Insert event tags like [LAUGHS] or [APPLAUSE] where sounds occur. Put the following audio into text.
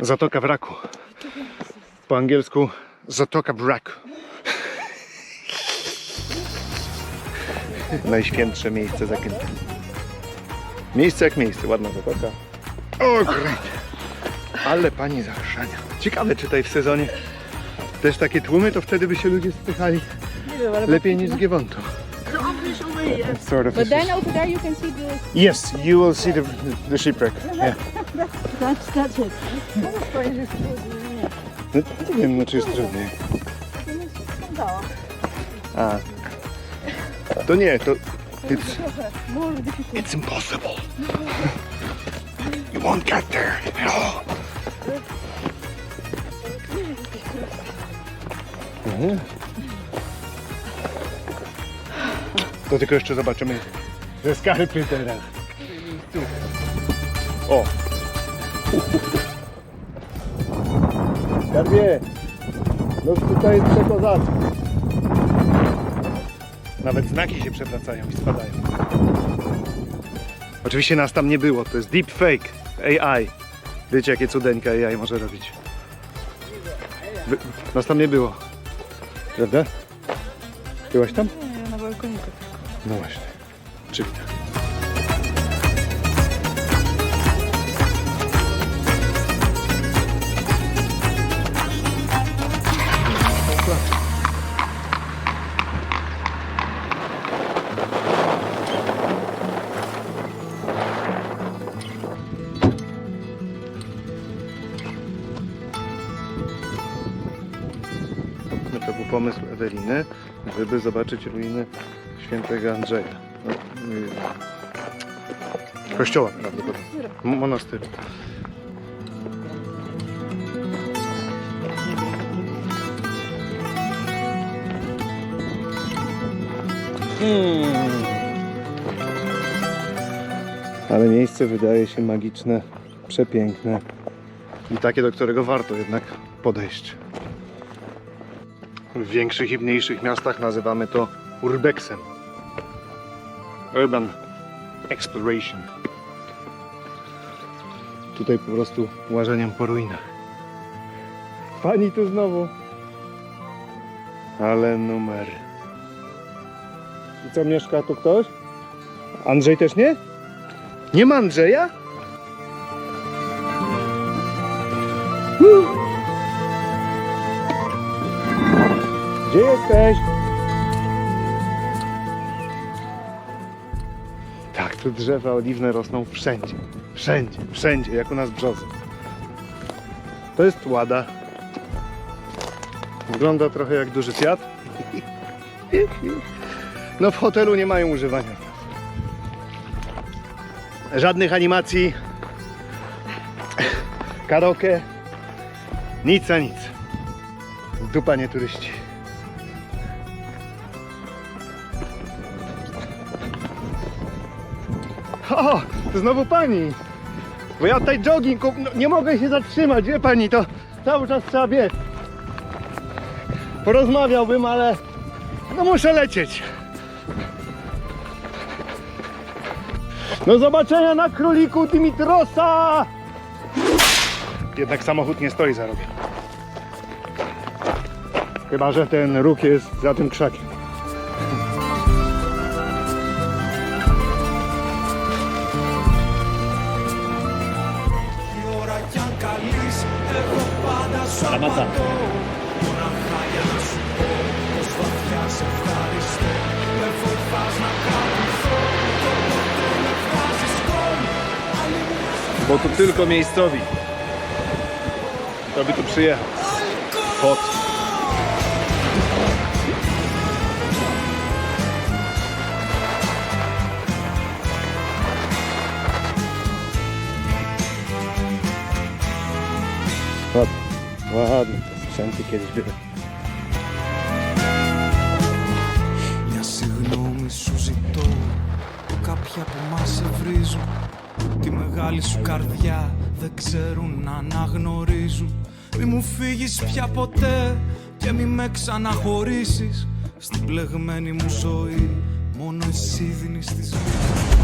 Zatoka wraku. Po angielsku Zatoka wraku. Najświętsze miejsce Zakynthia. Miejsce jak miejsce, ładna zatoka. O great. Ale pani zachrzania. Ciekawe, czy tutaj w sezonie też takie tłumy, to wtedy by się ludzie spychali lepiej niż z Giewontu. Sort of But then over there you can see the. Yes, you will see the, the shipwreck. [LAUGHS] Yeah. That's that's it. No, nie wiem, no czy jest trudniej. A. To nie, to... It's, it's impossible. You won't get there. No. Mhm. To tylko jeszcze zobaczymy ze skarpy teraz. O! Skarbie! No tutaj jest przekozacko. Nawet znaki się przewracają i spadają. Oczywiście nas tam nie było, to jest deepfake AI. Wiecie jakie cudeńka AI może robić. Nas tam nie było. Prawda? Byłaś tam? No właśnie. Czyli. No to był pomysł Eweliny, żeby zobaczyć ruiny świętego Andrzeja. No, y, kościoła prawdopodobnie. Monastyru. Hmm. Ale miejsce wydaje się magiczne, przepiękne i takie, do którego warto jednak podejść. W większych i mniejszych miastach nazywamy to urbexem. Urban exploration. Tutaj po prostu łażeniem po ruinach. Pani tu znowu. Ale numer. I co, mieszka tu ktoś? Andrzej też nie? Nie ma Andrzeja? Gdzie jesteś? Tu drzewa oliwne rosną wszędzie. Wszędzie, wszędzie, jak u nas brzozy. To jest łada. Wygląda trochę jak duży Fiat. [LAUGHS] No w hotelu nie mają używania. Żadnych animacji. [LAUGHS] Karaoke. Nic a nic. Dupa nie turyści. O, znowu pani. Bo ja tutaj jogging, no, nie mogę się zatrzymać, wie pani, to cały czas trzeba biec. Porozmawiałbym, ale no muszę lecieć. Do zobaczenia na króliku Dimitrosa! Jednak samochód nie stoi za rogiem. Chyba, że ten róg jest za tym krzakiem. Σε Bo tu tylko miejscowi. To by tu przyjechał. Pot. Ładnie. Ładnie te sprzęty kiedyś były. Μια συγγνώμη σου ζητώ Κάποια που μας σε βρίζουν Τη μεγάλη σου καρδιά δεν ξέρουν να αναγνωρίζουν Μη μου φύγεις πια ποτέ Και μη με ξαναχωρήσεις Στην πλεγμένη μου ζωή Μόνο εσύ δίνεις τη ζωή